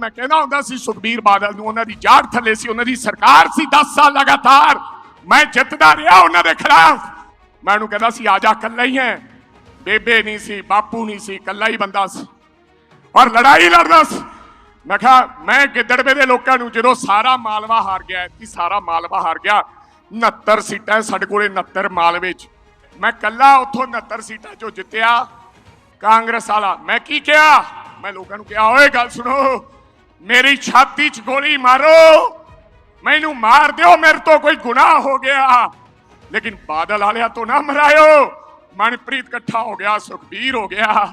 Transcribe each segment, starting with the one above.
ਮੈਂ ਕਹਿੰਦਾ ਹੁੰਦਾ ਸੀ, ਸੁਖਬੀਰ ਬਾਦਲ ਨੂੰ ਉਹਨਾਂ ਦੀ ਜਾੜ ਥੱਲੇ ਸੀ, ਉਹਨਾਂ ਦੀ ਸਰਕਾਰ ਸੀ 10 ਸਾਲ ਲਗਾਤਾਰ। ਮੈਂ ਜਿੱਤਦਾ ਰਿਹਾ ਉਹਨਾਂ ਦੇ ਖਿਲਾਫ। ਮੈਂ ਉਹਨੂੰ ਕਹਿੰਦਾ ਸੀ ਆਜਾ ਕੱਲਾ ਹੀ ਹੈ। ਬੇਬੇ ਨਹੀਂ ਸੀ, ਬਾਪੂ ਨਹੀਂ ਸੀ ਕੱਲਾ ਹੀ ਬੰਦਾ ਸੀ। ਔਰ ਲੜਾਈ ਲੜਦਾ ਸੀ। ਮੈਂ ਕਿਹਾ, ਮੈਂ ਗਿੱਦੜਵੇ ਦੇ ਲੋਕਾਂ ਨੂੰ ਜਦੋਂ ਸਾਰਾ ਮਾਲਵਾ ਹਾਰ ਗਿਆ ਕਿ ਸਾਰਾ ਮਾਲਵਾ ਹਾਰ ਗਿਆ 69 ਸੀਟਾਂ ਸਾਡੇ ਕੋਲੇ 69 ਮਾਲਵੇ ਚ। ਮੈਂ ਕੱਲਾ ਉੱਥੋਂ 69 ਸੀਟਾਂ ਚੋਂ ਜਿੱਤਿਆ। ਕਾਂਗਰਸ ਵਾਲਾ, ਮੈਂ ਕੀ ਕਿਹਾ? ਮੈਂ ਲੋਕਾਂ ਨੂੰ ਕਿਹਾ, ਓਏ, ਗੱਲ ਸੁਣੋ। ਮੇਰੀ ਛਾਤੀ 'ਚ ਗੋਲੀ ਮਾਰੋ। ਮੈਨੂੰ ਮਾਰ ਦਿਓ, ਮੇਰੇ ਤੋਂ ਕੋਈ ਗੁਨਾਹ ਹੋ ਗਿਆ। ਲੇਕਿਨ ਬਾਦਲ ਵਾਲਿਆਂ ਤੋਂ ਨਾ ਮਰਾਇਓ। ਮਨਪ੍ਰੀਤ ਇਕੱਠਾ ਹੋ ਗਿਆ, ਸੁਖਬੀਰ ਹੋ ਗਿਆ।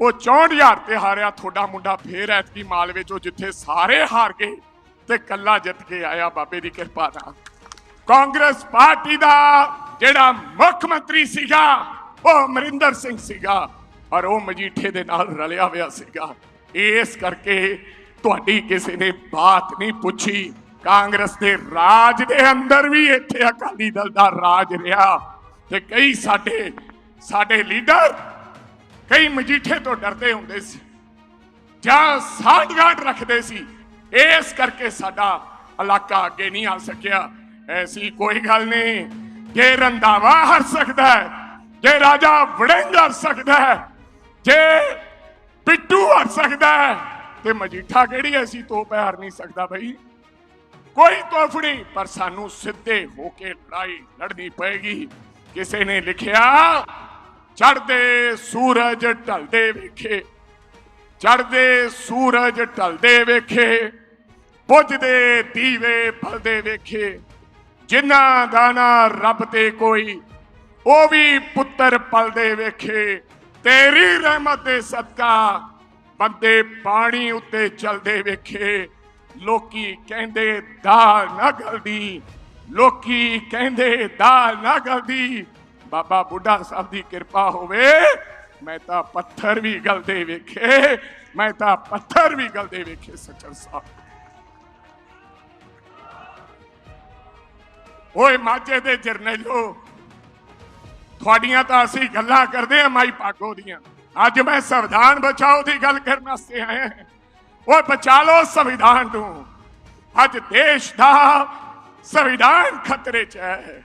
ਉਹ 64000 ਤੇ ਹਾਰਿਆ, ਤੁਹਾਡਾ ਮੁੰਡਾ ਫੇਰ ਐਤਕੀ ਮਾਲਵੇ ਚੋਂ ਜਿੱਥੇ ਸਾਰੇ ਹਾਰ ਗਏ ਤੇ ਕੱਲਾ ਜਿੱਤ ਕੇ ਆਇਆ ਬਾਬੇ ਦੀ ਕਿਰਪਾ ਨਾਲ। ਕਾਂਗਰਸ ਪਾਰਟੀ ਦਾ ਜਿਹੜਾ ਮੁੱਖ ਮੰਤਰੀ ਸੀਗਾ, ਉਹ ਅਮਰਿੰਦਰ ਸਿੰਘ ਸੀਗਾ। ਔਰ ਉਹ ਮਜੀਠੇ ਦੇ ਨਾਲ ਰਲਿਆ ਹੋਇਆ ਸੀਗਾ। ਇਸ ਕਰਕੇ ਤੁਹਾਡੀ ਕਿਸੇ ਨੇ ਬਾਤ ਨਹੀਂ ਪੁੱਛੀ। ਕਾਂਗਰਸ ਦੇ ਰਾਜ ਦੇ ਅੰਦਰ ਵੀ ਇੱਥੇ ਅਕਾਲੀ ਦਲ ਦਾ ਰਾਜ ਰਿਹਾ ਤੇ ਕਈ ਸਾਡੇ ਸਾਡੇ ਲੀਡਰ ਕਈ ਮਜੀਠੇ ਤੋਂ ਡਰਦੇ ਹੁੰਦੇ ਸੀ ਜਾਂ ਸਾਂਢਗਾਂਢ ਰੱਖਦੇ ਸੀ। ਇਸ ਕਰਕੇ ਸਾਡਾ ਇਲਾਕਾ ਅੱਗੇ ਨਹੀਂ ਆ ਸਕਿਆ। ਐਸੀ ਕੋਈ ਗੱਲ ਨਹੀਂ। ਜੇ ਰੰਧਾਵਾ ਹਰ ਸਕਦਾ ਹੈ, ਜੇ ਰਾਜਾ ਵੜਿੰਗ ਹਰ ਸਕਦਾ ਹੈ, ਜੇ ਪਿੱਟੂ ਹਰ ਸਕਦਾ ਹੈ ਤੇ ਮਜੀਠਾ ਕਿਹੜੀ ਐਸੀ ਤੋਪ ਹੈ ਹਰ ਨਹੀਂ ਸਕਦਾ ਬਈ? ਕੋਈ ਤੋਪ ਨਹੀਂ, ਪਰ ਸਾਨੂੰ ਸਿੱਧੇ ਹੋ ਕੇ ਲੜਾਈ ਲੜਨੀ ਪਏਗੀ। ਕਿਸੇ ਨੇ ਲਿਖਿਆ ਚੜਦੇ ਸੂਰਜ ਢਲਦੇ ਵੇਖੇ। ਚੜਦੇ ਸੂਰਜ ਢਲਦੇ ਵੇਖੇ। ਬੁੱਝਦੇ ਦੀਵੇ ਬਲਦੇ ਵੇਖੇ। ਜਿਨ੍ਹਾਂ ਦਾ ਨਾ ਰੱਬ ਤੇ ਕੋਈ, ਉਹ ਵੀ ਪੁੱਤਰ ਪਲਦੇ ਵੇਖੇ। ਤੇਰੀ ਰਹਿਮਤ ਦੇ ਸਦਕਾ ਬੰਦੇ ਪਾਣੀ ਉੱਤੇ ਚਲਦੇ ਵੇਖੇ, ਲੋਕੀ ਕਹਿੰਦੇ ਦਾਲ ਨਾ ਗਲਦੀ, ਲੋਕੀ ਕਹਿੰਦੇ ਦਾਲ ਨਾ ਗਲਦੀ। ਬਾਬਾ ਬੁੱਢਾ ਸਾਹਿਬ ਦੀ ਕਿਰਪਾ ਹੋਵੇ, ਮੈਂ ਤਾਂ ਪੱਥਰ ਵੀ ਗਲਦੇ ਵੇਖੇ, ਮੈਂ ਤਾਂ ਪੱਥਰ ਵੀ ਗਲਦੇ ਵੇਖੇ ਸੱਚਰ ਸਾਹਿਬ। ਓਏ ਮਾਝੇ ਦੇ ਜਰਨੈਲੋ, ਤੁਹਾਡੀਆਂ ਤਾਂ ਅਸੀਂ ਗੱਲਾਂ ਕਰਦੇ ਆ ਮਾਈ ਪਾਗੋ ਦੀਆਂ। ਅੱਜ ਮੈਂ ਸੰਵਿਧਾਨ ਬਚਾਓ ਦੀ ਗੱਲ ਕਰਨ ਵਾਸਤੇ ਆਇਆ ਉਹ ਬਚਾ ਲਓ ਸੰਵਿਧਾਨ ਨੂੰ। ਅੱਜ ਦੇਸ਼ ਦਾ ਸੰਵਿਧਾਨ ਖਤਰੇ 'ਚ ਹੈ।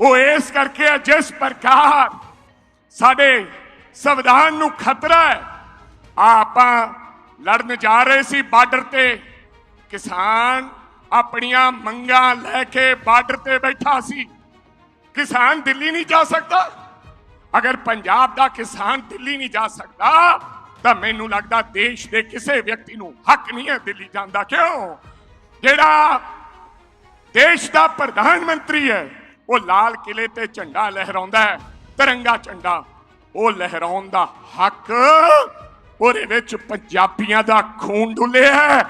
ਉਹ ਇਸ ਕਰਕੇ ਜਿਸ ਪ੍ਰਕਾਰ ਸਾਡੇ ਸੰਵਿਧਾਨ ਨੂੰ ਖਤਰਾ ਹੈ। ਆਪਾਂ ਲੜਨ ਜਾ ਰਹੇ ਸੀ ਬਾਰਡਰ ਤੇ। ਕਿਸਾਨ ਆਪਣੀਆਂ ਮੰਗਾਂ ਲੈ ਕੇ ਬਾਰਡਰ ਤੇ ਬੈਠਾ ਸੀ। ਕਿਸਾਨ ਦਿੱਲੀ ਨਹੀਂ ਜਾ ਸਕਦਾ। ਅਗਰ ਪੰਜਾਬ ਦਾ ਕਿਸਾਨ ਦਿੱਲੀ ਨਹੀਂ ਜਾ ਸਕਦਾ, ਤਾਂ ਮੈਨੂੰ ਲੱਗਦਾ ਦੇਸ਼ ਦੇ ਕਿਸੇ ਵਿਅਕਤੀ ਨੂੰ ਹੱਕ ਨਹੀਂ ਹੈ ਦਿੱਲੀ ਜਾਣ ਦਾ ਕਿਉਂ? ਜਿਹੜਾ ਦੇਸ਼ ਦਾ ਪ੍ਰਧਾਨ ਮੰਤਰੀ ਹੈ, ਉਹ ਲਾਲ ਕਿਲੇ ਤੇ ਝੰਡਾ ਲਹਿਰਾਉਂਦਾ ਹੈ, ਤਿਰੰਗਾ ਝੰਡਾ। ਉਹ ਲਹਿਰਾਉਣ ਦਾ ਹੱਕ ਉਹਦੇ ਵਿੱਚ ਪੰਜਾਬੀਆਂ ਦਾ ਖੂਨ ਡੁੱਲਿਆ ਹੈ।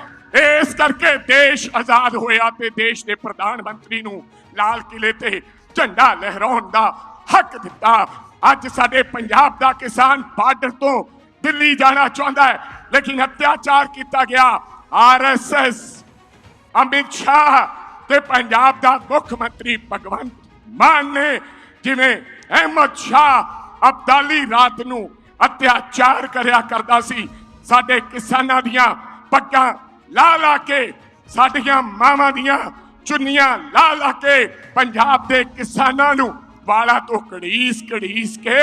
ਇਸ ਕਰਕੇ ਦੇਸ਼ ਆਜ਼ਾਦ ਹੋਇਆ ਤੇ ਦੇਸ਼ ਦੇ ਪ੍ਰਧਾਨ ਮੰਤਰੀ ਨੂੰ ਲਾਲ ਕਿਲੇ ਤੇ ਝੰਡਾ ਲਹਿਰਾਉਣ ਦਾ ਹੱਕ ਦਿੱਤਾ। ਅੱਜ ਸਾਡੇ ਪੰਜਾਬ ਦਾ ਕਿਸਾਨ ਬਾਰਡਰ ਤੋਂ ਦਿੱਲੀ ਜਾਣਾ ਚਾਹੁੰਦਾ ਹੈ, ਲੇਕਿਨ ਅਤਿਆਚਾਰ ਕੀਤਾ ਗਿਆ। ਆਰਐਸਐਸ ਅਮਿਤ ਸ਼ਾਹ ਤੇ ਪੰਜਾਬ ਦਾ ਮੁੱਖ ਮੰਤਰੀ ਭਗਵੰਤ ਮਾਨ ਨੇ ਜਿਵੇਂ ਅਹਿਮਦ ਸ਼ਾਹ ਅਬਦਾਲੀ ਰਾਤ ਨੂੰ ਅਤਿਆਚਾਰ ਕਰਿਆ ਕਰਦਾ ਸੀ, ਸਾਡੇ ਕਿਸਾਨਾਂ ਦੀਆਂ ਪੱਗਾਂ ਲਾ ਲਾ ਕੇ, ਸਾਡੀਆਂ ਮਾਵਾਂ ਦੀਆਂ ਚੁੰਨੀਆਂ ਲਾ ਲਾ ਕੇ ਪੰਜਾਬ ਦੇ ਕਿਸਾਨਾਂ ਨੂੰ ਵਾਲਾ ਤੋਂ ਕੜੀਸ ਕੜੀਸ ਕੇ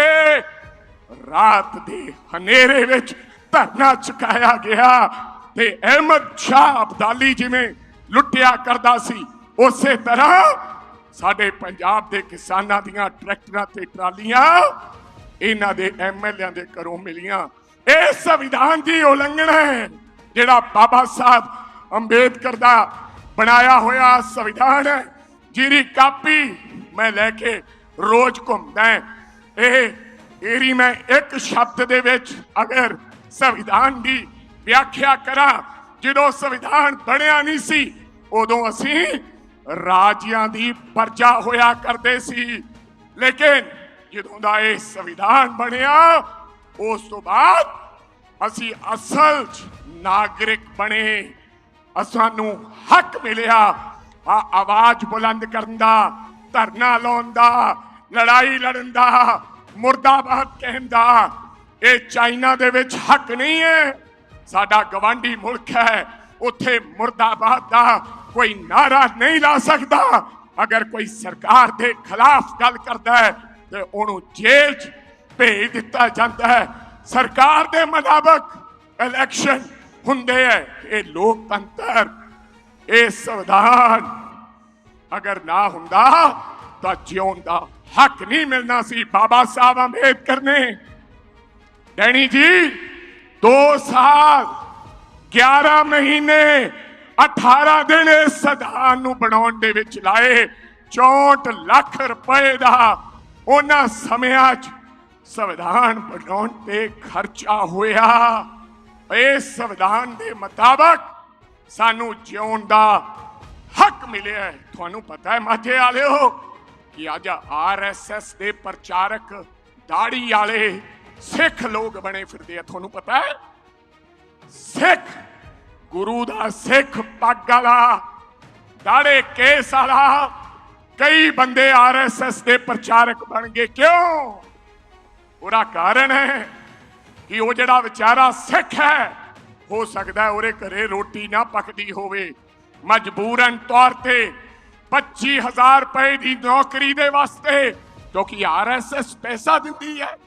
ਰਾਤ ਦੇ ਹਨੇਰੇ ਵਿੱਚ ਧਰਨਾ ਚੁਕਾਇਆ ਗਿਆ ਤੇ ਅਹਿਮਦ ਸ਼ਾਹ ਅਬਦਾਲੀ ਜਿਵੇਂ ਲੁੱਟਿਆ ਕਰਦਾ ਸੀ, ਉਸੇ ਤਰ੍ਹਾਂ ਸਾਡੇ ਪੰਜਾਬ ਦੇ ਕਿਸਾਨਾਂ ਦੀਆਂ ਟਰੈਕਟਰਾਂ ਤੇ ਟਰਾਲੀਆਂ ਇਹਨਾਂ ਦੇ ਐਮਐਲਏਆਂ ਦੇ ਘਰੋਂ ਮਿਲੀਆਂ। ਇਹ ਸੰਵਿਧਾਨ ਦੀ ਉਲੰਘਣਾ ਹੈ, ਜਿਹੜਾ ਬਾਬਾ ਸਾਹਿਬ ਅੰਬੇਦਕਰ ਦਾ ਬਣਾਇਆ ਹੋਇਆ ਸੰਵਿਧਾਨ ਹੈ, ਜਿਹਦੀ ਕਾਪੀ ਮੈਂ ਲੈ ਕੇ ਰੋਜ਼ ਘੁੰਮਦਾ ਹਾਂ। ਇਹ ਇਹਦੀ ਮੈਂ ਇੱਕ ਸ਼ਬਦ ਦੇ ਵਿੱਚ ਅਗਰ ਸੰਵਿਧਾਨ ਦੀ ਵਿਆਖਿਆ ਕਰਾਂ, ਜਦੋਂ ਸੰਵਿਧਾਨ ਬਣਿਆ ਨਹੀਂ ਸੀ, ਉਦੋਂ ਅਸੀਂ ਰਾਜਿਆਂ ਦੀ ਪਰਜਾ ਹੋਇਆ ਕਰਦੇ ਸੀ। ਲੇਕਿਨ ਜਦੋਂ ਦਾ ਇਹ ਸੰਵਿਧਾਨ ਬਣਿਆ, ਉਸ ਤੋਂ ਬਾਅਦ ਅਸੀਂ ਅਸਲ ਨਾਗਰਿਕ ਬਣੇ। ਅਸਾਂ ਹੱਕ ਮਿਲਿਆ, ਆ ਆਵਾਜ਼ ਬੁਲੰਦ ਕਰਨ ਦਾ। ਧਰਨਾ ਲਾਉਣ ਦਾ ਲੜਾਈ ਲੜਨ ਦਾ ਮੁਰਦਾਬਾਦ ਕਹਿਣ ਦਾ ਇਹ ਚਾਈਨਾ ਦੇ ਵਿੱਚ ਹੱਕ ਨਹੀਂ ਹੈ। ਸਾਡਾ ਗਵਾਂਢੀ ਮੁਲਕ ਹੈ, ਉੱਥੇ ਮੁਰਦਾਬਾਦ ਦਾ ਕੋਈ ਨਾਰਾ ਨਹੀਂ ਲਾ ਸਕਦਾ। ਅਗਰ ਕੋਈ ਸਰਕਾਰ ਦੇ ਖਿਲਾਫ ਗੱਲ ਕਰਦਾ ਹੈ, ਤੇ ਉਹਨੂੰ ਜੇਲ੍ਹ 'ਚ ਭੇਜ ਦਿੱਤਾ ਜਾਂਦਾ ਹੈ। ਸਰਕਾਰ ਦੇ ਮੁਤਾਬਕ ਇਲੈਕਸ਼ਨ ਹੁੰਦੇ ਹੈ, ਇਹ ਲੋਕਤੰਤਰ, ਇਹ ਸੰਵਿਧਾਨ ਅਗਰ ਨਾ ਹੁੰਦਾ, ਤਾਂ ਜਿਉਣ ਦਾ ਹੱਕ ਨਹੀਂ ਮਿਲਣਾ ਸੀ ਬਾਬਾ ਸਾਹਿਬ ਅੰਬੇਦਕਰ ਨੇ। ਡੈਣੀ ਜੀ 2 ਸਾਲ 11 ਮਹੀਨੇ 18 ਦਿਨ ਇਸ ਸੰਵਿਧਾਨ ਨੂੰ ਬਣਾਉਣ ਦੇ ਵਿੱਚ ਲਾਏ 64 ਲੱਖ ਰੁਪਏ ਦਾ ਉਹਨਾਂ ਸਮਿਆਂ 'ਚ ਸੰਵਿਧਾਨ ਬਣਾਉਣ ਤੇ ਖਰਚਾ ਹੋਇਆ। ਇਸ ਸੰਵਿਧਾਨ ਦੇ ਮੁਤਾਬਕ ਸਾਨੂੰ ਜਿਉਣ ਦਾ ਹੱਕ ਮਿਲਿਆ ਹੈ। ਤੁਹਾਨੂੰ ਪਤਾ ਹੈ ਮਾਝੇ ਵਾਲਿਓ, ਕਿ ਅੱਜ ਆਰਐਸਐਸ ਦੇ ਪ੍ਰਚਾਰਕ ਦਾੜੀ ਵਾਲੇ ਸਿੱਖ ਲੋਕ ਬਣੇ ਫਿਰਦੇ ਆ। ਤੁਹਾਨੂੰ ਪਤਾ ਹੈ? ਸਿੱਖ, ਗੁਰੂ ਦਾ ਸਿੱਖ ਪੱਗ ਵਾਲਾ, ਦਾੜੇ ਕੇਸ ਵਾਲਾ, ਕਈ ਬੰਦੇ ਆਰਐਸਐਸ ਦੇ ਪ੍ਰਚਾਰਕ ਬਣ ਗਏ। ਕਿਉਂ? ਉਹਦਾ ਕਾਰਨ ਹੈ ਕਿ ਉਹ ਜਿਹੜਾ ਵਿਚਾਰਾ ਸਿੱਖ ਹੈ, ਹੋ ਸਕਦਾ ਉਹਦੇ ਘਰੇ ਰੋਟੀ ਨਾ ਪੱਕਦੀ ਹੋਵੇ। ਮਜਬੂਰਨ ਤੌਰ ਤੇ। 25000 ਰੁਪਏ ਦੀ ਨੌਕਰੀ ਦੇ ਵਾਸਤੇ, ਕਿਉਂਕਿ ਆਰਐਸਐਸ ਪੈਸਾ ਦਿੰਦੀ ਹੈ।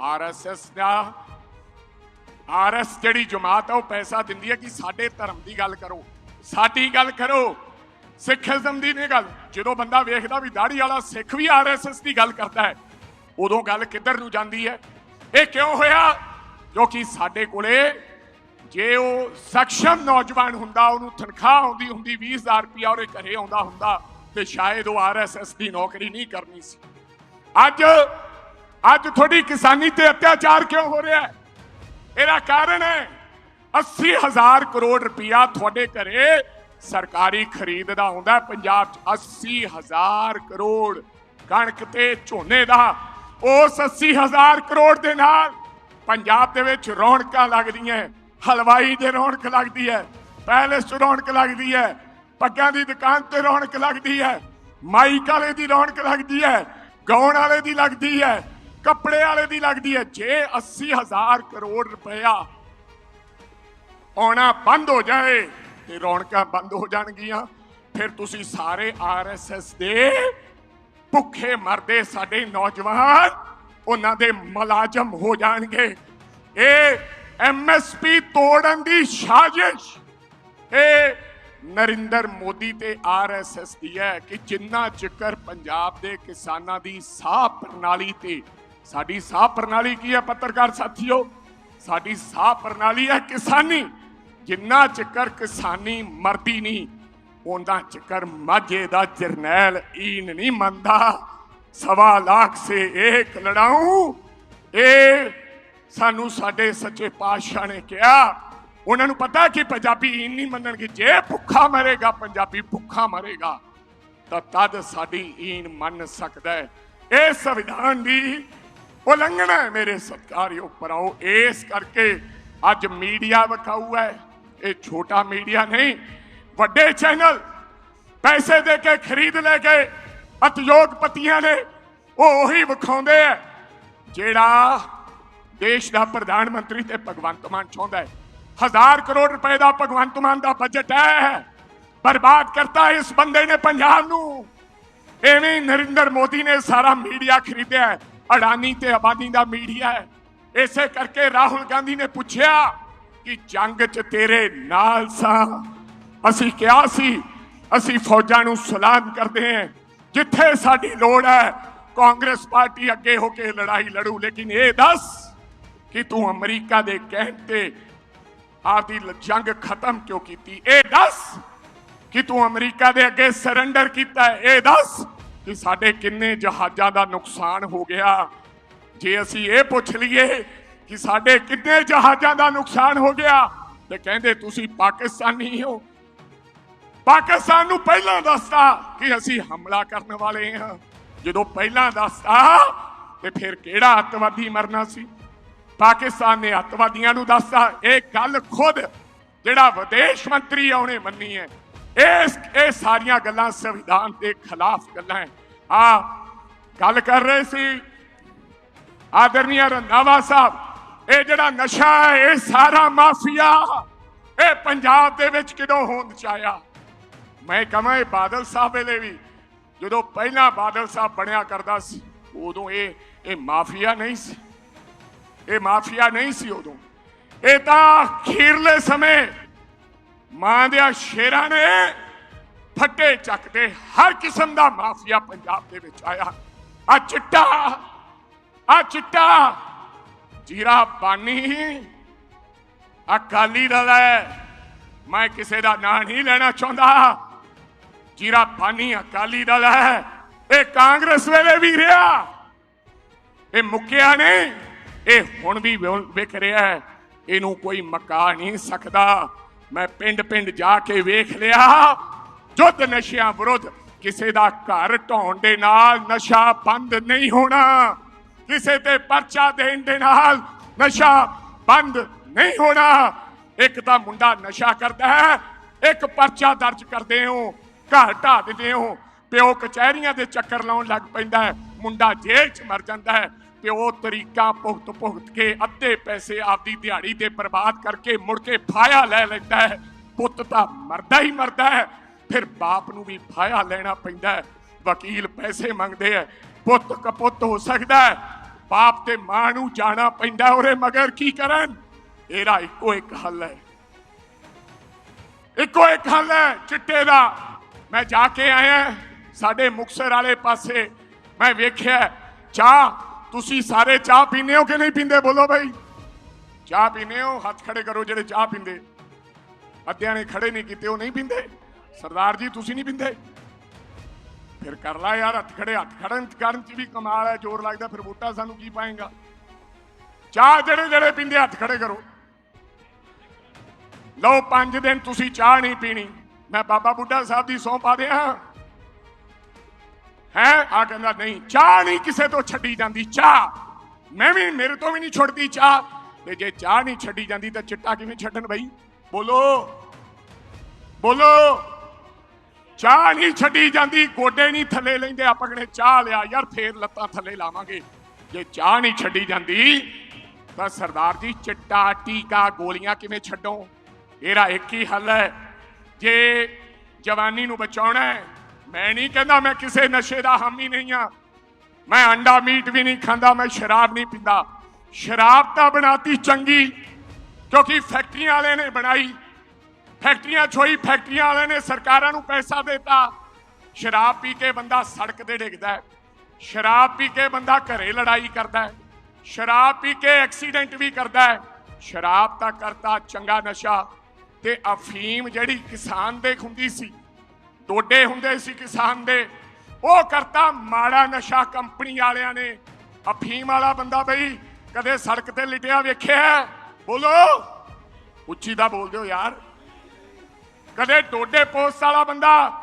ਆਰਐਸਐਸ ਦਾ ਆਰਐਸ ਜਿਹੜੀ ਜਮਾਤ ਹੈ ਉਹ ਪੈਸਾ ਦਿੰਦੀ ਹੈ ਕਿ ਸਾਡੇ ਧਰਮ ਦੀ ਗੱਲ ਕਰੋ। ਸਾਡੀ ਗੱਲ ਕਰੋ। ਸਿੱਖੀਜ਼ਮ ਦੀ ਨਹੀਂ ਗੱਲ। ਜਦੋਂ ਬੰਦਾ ਵੇਖਦਾ ਵੀ ਦਾੜੀ ਵਾਲਾ ਸਿੱਖ ਵੀ ਆਰਐਸਐਸ ਦੀ ਗੱਲ ਕਰਦਾ ਹੈ, ਉਦੋਂ ਗੱਲ ਕਿੱਧਰ ਨੂੰ ਜਾਂਦੀ ਹੈ? ਇਹ ਕਿਉਂ ਹੋਇਆ? ਕਿਉਂਕਿ ਸਾਡੇ ਕੋਲੇ ਜੇ ਉਹ ਸક્ષਮ ਨੌਜਵਾਨ ਹੁੰਦਾ, ਉਹਨੂੰ ਤਨਖਾਹ ਆਉਂਦੀ ਹੁੰਦੀ 20000 ਰੁਪਇਆ ਉਹਦੇ ਘਰੇ ਆਉਂਦਾ ਹੁੰਦਾ, ਤੇ ਸ਼ਾਇਦ ਉਹ ਆਰਐਸਐਸ ਦੀ ਨੌਕਰੀ ਨਹੀਂ ਕਰਨੀ ਸੀ। ਅੱਜ ਅੱਜ ਤੁਹਾਡੀ ਕਿਸਾਨੀ ਤੇ ਅਤਿਆਚਾਰ ਕਿਉਂ ਹੋ ਰਿਹਾ ਹੈ? ਇਹਦਾ ਕਾਰਨ ਹੈ 80000 ਕਰੋੜ ਰੁਪਇਆ ਤੁਹਾਡੇ ਘਰੇ ਸਰਕਾਰੀ ਖਰੀਦ ਦਾ ਆਉਂਦਾ ਪੰਜਾਬ 'ਚ 80000 ਕਰੋੜ ਕਣਕ ਤੇ ਝੋਨੇ ਦਾ, ਉਸ 80000 ਕਰੋੜ ਦੇ ਨਾਲ ਪੰਜਾਬ ਦੇ ਵਿੱਚ ਰੌਣਕਾਂ ਲੱਗਦੀਆਂ ਹਲਵਾਈ ਦੇ ਰੌਣਕ ਲੱਗਦੀ ਹੈ, ਪੈਲੇਸ 'ਚ ਰੌਣਕ ਲੱਗਦੀ ਹੈ, ਪੱਗਾਂ ਦੀ ਦੁਕਾਨ ਤੇ ਰੌਣਕ ਲੱਗਦੀ ਹੈ, ਮਾਈਕ ਵਾਲੇ ਦੀ ਰੌਣਕ ਲੱਗਦੀ ਹੈ, ਗਾਉਣ ਵਾਲੇ ਦੀ ਲੱਗਦੀ ਹੈ, ਕੱਪੜੇ ਵਾਲੇ ਦੀ ਲੱਗਦੀ ਹੈ, ਜੇ 80000 ਕਰੋੜ ਰੁਪਇਆ ਆਉਣਾ ਬੰਦ ਹੋ ਜਾਏ ਤੇ ਰੌਣਕਾਂ ਬੰਦ ਹੋ ਜਾਣਗੀਆਂ, ਫਿਰ ਤੁਸੀਂ ਸਾਰੇ ਆਰਐਸਐਸ ਦੇ ਭੁੱਖੇ ਮਰਦੇ ਸਾਡੇ ਨੌਜਵਾਨ, ਉਹਨਾਂ ਦੇ ਮੁਲਾਜ਼ਮ ਹੋ ਜਾਣਗੇ। ਇਹ ਐਮਐਸਪੀ ਤੋੜਨ ਦੀ ਸਾਜ਼ਿਸ਼। ਇਹ ਨਰਿੰਦਰ ਮੋਦੀ ਤੇ ਆਰਐਸਐਸ ਦੀ ਹੈ ਕਿ ਜਿੰਨਾ ਚਿਕਰ ਪੰਜਾਬ ਦੇ ਕਿਸਾਨਾਂ ਦੀ ਸਾਹ ਪ੍ਰਣਾਲੀ ਤੇ, ਸਾਡੀ ਸਾਹ ਪ੍ਰਣਾਲੀ ਕੀ ਹੈ ਪੱਤਰਕਾਰ ਸਾਥੀਓ? ਸਾਡੀ ਸਾਹ ਪ੍ਰਣਾਲੀ ਹੈ ਕਿਸਾਨੀ। ਜਿੰਨਾ ਚਿਕਰ ਕਿਸਾਨੀ ਮਰਦੀ ਨਹੀਂ ਉਹਨਾਂ ਚਿਕਰ ਮਾਝੇ ਦਾ ਜਰਨੈਲ ਈਨ ਨਹੀਂ ਮੰਨਦਾ। ਸਵਾ ਲੱਖ ਸੇ ਇੱਕ ਲੜਾਉ ਇਹ ਸਾਨੂੰ ਸਾਡੇ ਸੱਚੇ ਪਾਤਸ਼ਾਹ ਨੇ ਕਿਹਾ, ਉਹਨਾਂ ਨੂੰ ਪਤਾ ਕਿ ਪੰਜਾਬੀ ਈਨ ਨਹੀਂ ਮੰਨਣਗੇ, ਜੇ ਭੁੱਖਾ ਮਰੇਗਾ, ਪੰਜਾਬੀ ਭੁੱਖਾ ਮਰੇਗਾ, ਤਾਂ ਤਦ ਸਾਡੀ ਈਨ ਮੰਨ ਸਕਦਾ ਹੈ। ਇਹ ਸੰਵਿਧਾਨ ਦੀ ਉਲੰਘਣਾ ਹੈ ਮੇਰੇ ਸਤਿਕਾਰਯੋਗ ਭਰਾਓ। ਇਸ ਕਰਕੇ ਅੱਜ ਮੀਡੀਆ ਵਿਖਾਊ ਹੈ। ਇਹ ਛੋਟਾ ਮੀਡੀਆ ਨਹੀਂ, ਵੱਡੇ ਚੈਨਲ ਪੈਸੇ ਦੇ ਕੇ ਖਰੀਦ ਲੈ ਕੇ ਉਦਯੋਗਪਤੀਆਂ ਨੇ ਉਹ ਉਹੀ ਵਿਖਾਉਂਦੇ ਆ ਜਿਹੜਾ ਦੇਸ਼ ਦਾ ਪ੍ਰਧਾਨ ਮੰਤਰੀ ਤੇ ਭਗਵੰਤ ਮਾਨ ਚਾਹੁੰਦਾ ਹੈ। ਹਜ਼ਾਰ ਕਰੋੜ ਰੁਪਏ ਦਾ ਭਗਵੰਤ ਮਾਨ ਦਾ ਬਜਟ ਹੈ। ਬਰਬਾਦ ਕਰਤਾ ਇਸ ਬੰਦੇ ਨੇ ਪੰਜਾਬ ਨੂੰ। ਐਵੇਂ ਨਰਿੰਦਰ ਮੋਦੀ ਨੇ ਸਾਰਾ ਮੀਡੀਆ ਖਰੀਦਿਆ ਹੈ। ਅਡਾਨੀ ਤੇ ਅਬਾਨੀ ਦਾ ਮੀਡੀਆ ਹੈ। ਇਸੇ ਕਰਕੇ ਰਾਹੁਲ ਗਾਂਧੀ ਨੇ ਪੁੱਛਿਆ ਕਿ ਜੰਗ 'ਚ ਤੇਰੇ ਨਾਲ ਸਾਂ। ਅਸੀਂ ਕਿਹਾ ਸੀ, ਅਸੀਂ ਫੌਜਾਂ ਨੂੰ ਸਲਾਮ ਕਰਦੇ ਹਾਂ। ਜਿੱਥੇ ਸਾਡੀ ਲੋੜ ਹੈ, ਕਾਂਗਰਸ ਪਾਰਟੀ ਅੱਗੇ ਹੋ ਕੇ ਲੜਾਈ ਲੜੂ, ਲੇਕਿਨ ਇਹ ਦੱਸ ਕਿ ਤੂੰ ਅਮਰੀਕਾ ਦੇ ਕਹਿਣ ਤੇ ਆਪਦੀ ਜੰਗ ਖਤਮ ਕਿਉਂ ਕੀਤੀ? ਇਹ ਦੱਸ ਕਿ ਤੂੰ ਅਮਰੀਕਾ ਦੇ ਅੱਗੇ ਸਰੈਂਡਰ ਕੀਤਾ ਇਹ ਦੱਸ ਕਿ ਸਾਡੇ ਕਿੰਨੇ ਜਹਾਜ਼ਾਂ ਦਾ ਨੁਕਸਾਨ ਹੋ ਗਿਆ। ਜੇ ਅਸੀਂ ਇਹ ਪੁੱਛ ਲਈਏ ਕਿ ਸਾਡੇ ਕਿੰਨੇ ਜਹਾਜ਼ਾਂ ਦਾ ਨੁਕਸਾਨ ਹੋ ਗਿਆ, ਤੇ ਕਹਿੰਦੇ ਤੁਸੀਂ ਪਾਕਿਸਤਾਨੀ ਹੋ। ਪਾਕਿਸਤਾਨ ਨੂੰ ਪਹਿਲਾਂ ਦੱਸਦਾ ਕਿ ਅਸੀਂ ਹਮਲਾ ਕਰਨ ਵਾਲੇ ਹਾਂ। ਜਦੋਂ ਪਹਿਲਾਂ ਦੱਸਦਾ ਤੇ ਫਿਰ ਕਿਹੜਾ ਅੱਤਵਾਦੀ ਮਰਨਾ ਸੀ? ਪਾਕਿਸਤਾਨ ਨੇ ਅੱਤਵਾਦੀਆਂ ਨੂੰ ਦੱਸਤਾ ਇਹ ਗੱਲ ਖੁਦ ਜਿਹੜਾ ਵਿਦੇਸ਼ ਮੰਤਰੀ ਆ, ਉਹਨੇ ਮੰਨੀ ਹੈ। ਇਸ, ਇਹ ਸਾਰੀਆਂ ਗੱਲਾਂ ਸੰਵਿਧਾਨ ਦੇ ਖਿਲਾਫ ਗੱਲਾਂ ਹੈ। ਆ ਗੱਲ ਕਰ ਰਹੇ ਸੀ ਆਦਰਨੀय ਰੰਧਾਵਾ ਸਾਹਿਬ, ਇਹ ਜਿਹੜਾ ਨਸ਼ਾ ਹੈ, ਇਹ ਸਾਰਾ ਮਾਫੀਆ, ਇਹ ਪੰਜਾਬ ਦੇ ਵਿੱਚ ਕਿਦੋਂ ਹੋਂਦ ਚ ਆਇਆ? ਮੈਂ ਕਹਾਂ, ਇਹ ਬਾਦਲ ਸਾਹਿਬ ਵੇਲੇ ਵੀ, ਜਦੋਂ ਪਹਿਲਾਂ ਬਾਦਲ ਸਾਹਿਬ ਬਣਿਆ ਕਰਦਾ ਸੀ, ਉਦੋਂ ਇਹ ਇਹ ਮਾਫੀਆ ਨਹੀਂ ਸੀ। ਇਹ ਮਾਫੀਆ ਨਹੀਂ ਸੀ ਉਦੋਂ। ਇਹ ਤਾਂ ਖੀਰਲੇ ਸਮੇਂ ਮਾਂ ਦੇ ਸ਼ੇਰਾਂ ਨੇ ਫੱਟੇ ਚੱਕਦੇ ਹਰ ਕਿਸਮ ਦਾ ਮਾਫੀਆ ਪੰਜਾਬ ਦੇ ਵਿੱਚ ਆਇਆ। ਆ ਚਿੱਟਾ ਆ ਚਿੱਟਾ, ਜੀਰਾ ਬਾਨੀ, ਅਕਾਲੀ ਦਲ ਹੈ। ਮੈਂ ਕਿਸੇ ਦਾ ਨਾਂ ਨਹੀਂ ਲੈਣਾ ਚਾਹੁੰਦਾ। ਜੀਰਾ ਬਾਨੀ ਅਕਾਲੀ ਦਲ ਹੈ। ਇਹ ਕਾਂਗਰਸ ਵੇਲੇ ਵੀ ਰਿਹਾ। ਇਹ ਮੁੱਕਿਆ ਨਹੀਂ। ਇਹ ਹੁਣ ਵੀ ਵੇਖ ਰਿਹਾ ਹੈ। ਇਹਨੂੰ ਕੋਈ ਮਕਾ ਨਹੀਂ ਸਕਦਾ। ਮੈਂ ਪਿੰਡ ਪਿੰਡ ਜਾ ਕੇ ਵੇਖ ਲਿਆ। ਜੁੱਧ ਨਸ਼ਿਆਂ ਵਿਰੁੱਧ ਕਿਸੇ ਦਾ ਘਰ ਢਾਉਣ ਦੇ ਨਾਲ ਨਸ਼ਾ ਬੰਦ ਨਹੀਂ ਹੋਣਾ। ਕਿਸੇ ਤੇ ਪਰਚਾ ਦੇਣ ਦੇ ਨਾਲ ਨਸ਼ਾ ਬੰਦ ਨਹੀਂ ਹੋਣਾ। ਇੱਕ ਤਾਂ ਮੁੰਡਾ ਨਸ਼ਾ ਕਰਦਾ ਹੈ। ਇੱਕ ਪਰਚਾ ਦਰਜ ਕਰਦੇ ਹੋ। ਘਰ ਢਾ ਦਿੰਦੇ ਹੋ। ਪਿਓ ਕਚਹਿਰੀਆਂ ਦੇ ਚੱਕਰ ਲਾਉਣ ਲੱਗ ਪੈਂਦਾ ਹੈ। ਮੁੰਡਾ ਜੇਲ੍ਹ 'ਚ ਮਰ ਜਾਂਦਾ ਹੈ। ਪਿਓ ਤਰੀਕਾ ਭੁਗਤ ਭੁਗਤ ਕੇ ਅੱਧੇ ਪੈਸੇ ਆਪਦੀ ਦਿਹਾੜੀ ਤੇ ਬਰਬਾਦ ਕਰਕੇ ਮੁੜ ਕੇ ਫਾਇਆ ਲੈ ਲੈਂਦਾ ਹੈ। ਪੁੱਤ ਤਾਂ ਮਰਦਾ ਹੀ ਮਰਦਾ ਹੈ। ਫਿਰ ਬਾਪ ਨੂੰ ਵੀ ਫਾਇਆ ਲੈਣਾ ਪੈਂਦਾ ਹੈ। ਵਕੀਲ ਪੈਸੇ ਮੰਗਦੇ ਹੈ। ਪੁੱਤ ਕਪੁੱਤ ਹੋ ਸਕਦਾ ਹੈ। ਬਾਪ ਤੇ ਮਾਂ ਨੂੰ ਜਾਣਾ ਪੈਂਦਾ ਹੈ, ਮਗਰ ਕੀ ਕਰਨ? ਇਹਦਾ ਇੱਕੋ ਇੱਕ ਹੱਲ ਹੈ। ਇੱਕੋ ਇੱਕ ਹੱਲ ਹੈ ਚਿੱਟੇ ਦਾ। ਮੈਂ ਜਾ ਕੇ ਆਇਆ। ਸਾਡੇ ਮੁਕਸਰ ਵਾਲੇ ਪਾਸੇ ਮੈਂ ਵੇਖਿਆ ਚਾਹ ਤੁਸੀਂ ਸਾਰੇ ਚਾਹ ਪੀਂਦੇ ਹੋ ਕਿ ਨਹੀਂ ਪੀਂਦੇ? ਬੋਲੋ ਭਾਈ। ਚਾਹ ਪੀਂਦੇ ਹੋ, ਹੱਥ ਖੜੇ ਕਰੋ ਜਿਹੜੇ ਚਾਹ ਪੀਂਦੇ। ਅੱਧਿਆਂ ਨੇ ਖੜੇ ਨਹੀਂ ਕੀਤੇ, ਉਹ ਨਹੀਂ ਪੀਂਦੇ। ਸਰਦਾਰ ਜੀ, ਤੁਸੀਂ ਨਹੀਂ ਪੀਂਦੇ। ਫਿਰ ਕਰ ਲਾ ਯਾਰ, ਹੱਥ ਖੜੇ, ਹੱਥ ਖੜਨ ਕਰਨ ਚ ਵੀ ਕਮਾਲ ਹੈ, ਜ਼ੋਰ ਲੱਗਦਾ, ਫਿਰ ਵੋਟਾਂ ਸਾਨੂੰ ਕੀ ਪਾਏਗਾ? ਚਾਹ ਜਿਹੜੇ ਜਿਹੜੇ ਪੀਂਦੇ, ਹੱਥ ਖੜੇ ਕਰੋ। ਲਓ, ਪੰਜ ਦਿਨ ਤੁਸੀਂ ਚਾਹ ਨਹੀਂ ਪੀਣੀ। ਮੈਂ ਬਾਬਾ ਬੁੱਢਾ ਸਾਹਿਬ ਦੀ ਸੌਂ ਪਾ ਦਿਆਂ। ਹੈ? ਆ ਕਹਿੰਦਾ, ਨਹੀਂ, ਚਾਹ ਨਹੀਂ ਕਿਸੇ ਤੋਂ ਛੱਡੀ ਜਾਂਦੀ, ਚਾਹ। ਮੈਂ ਵੀ, ਮੇਰੇ ਤੋਂ ਵੀ ਨਹੀਂ ਛੁੱਟਦੀ ਚਾਹ। ਤੇ ਜੇ ਚਾਹ ਨਹੀਂ ਛੱਡੀ ਜਾਂਦੀ ਤਾਂ ਚਿੱਟਾ ਕਿਵੇਂ ਛੱਡਣ ਬਈ? ਬੋਲੋ। ਬੋਲੋ। ਚਾਹ ਨਹੀਂ ਛੱਡੀ ਜਾਂਦੀ, ਗੋਡੇ ਨਹੀਂ ਥੱਲੇ ਲੈਂਦੇ, ਆਪਾਂ ਕਹਿੰਦੇ ਚਾਹ ਲਿਆ, ਯਾਰ ਫੇਰ ਲੱਤਾਂ ਥੱਲੇ ਲਾਵਾਂਗੇ। ਜੇ ਚਾਹ ਨਹੀਂ ਛੱਡੀ ਜਾਂਦੀ, ਤਾਂ ਸਰਦਾਰ ਜੀ, ਚਿੱਟਾ, ਟੀਕਾ, ਗੋਲੀਆਂ ਕਿਵੇਂ ਛੱਡੋ? ਇਹਦਾ ਇੱਕ ਹੀ ਹੱਲ ਹੈ। ਜੇ ਜਵਾਨੀ ਨੂੰ ਬਚਾਉਣਾ ਹੈ ਮੈਂ ਨਹੀਂ ਕਹਿੰਦਾ ਮੈਂ ਕਿਸੇ ਨਸ਼ੇ ਦਾ ਹਾਮੀ ਨਹੀਂ ਆ ਮੈਂ ਅੰਡਾ ਮੀਟ ਵੀ ਨਹੀਂ ਖਾਂਦਾ, ਮੈਂ ਸ਼ਰਾਬ ਨਹੀਂ ਪੀਂਦਾ। ਸ਼ਰਾਬ ਤਾਂ ਬਣਾਤੀ ਚੰਗੀ, ਕਿਉਂਕਿ ਫੈਕਟਰੀਆਂ ਵਾਲੇ ਨੇ ਬਣਾਈ। ਫੈਕਟਰੀਆਂ ਛੋਈ, ਫੈਕਟਰੀਆਂ ਵਾਲਿਆਂ ਨੇ ਸਰਕਾਰਾਂ ਨੂੰ ਪੈਸਾ ਦਿੱਤਾ। ਸ਼ਰਾਬ ਪੀ ਕੇ ਬੰਦਾ ਸੜਕ ਤੇ ਡਿੱਗਦਾ ਸ਼ਰਾਬ ਪੀ ਕੇ ਬੰਦਾ ਘਰੇ ਲੜਾਈ ਕਰਦਾ ਸ਼ਰਾਬ ਪੀ ਕੇ ਐਕਸੀਡੈਂਟ ਵੀ ਕਰਦਾ ਸ਼ਰਾਬ ਤਾਂ ਕਰਤਾ ਚੰਗਾ ਨਸ਼ਾ। ਤੇ ਅਫੀਮ ਜਿਹੜੀ ਕਿਸਾਨ ਦੇ ਖੁੰਦੀ ਸੀ ਟੋਡੇ ਹੁੰਦੇ ਸੀ ਕਿਸਾਨ ਦੇ। ਉਹ ਕਰਤਾ ਮਾੜਾ ਨਸ਼ਾ ਕੰਪਨੀ ਵਾਲਿਆਂ ਨੇ। ਅਫੀਮ ਵਾਲਾ ਬੰਦਾ ਬਈ, ਕਦੇ ਸੜਕ ਤੇ ਲਿਟਿਆ ਵੇਖਿਆ ਬੋਲੋ। ਉੱਚੀ ਦਾ ਬੋਲ ਦਿਓ ਯਾਰ। ਕਦੇ ਟੋਡੇ ਪੋਸਟ ਵਾਲਾ ਬੰਦਾ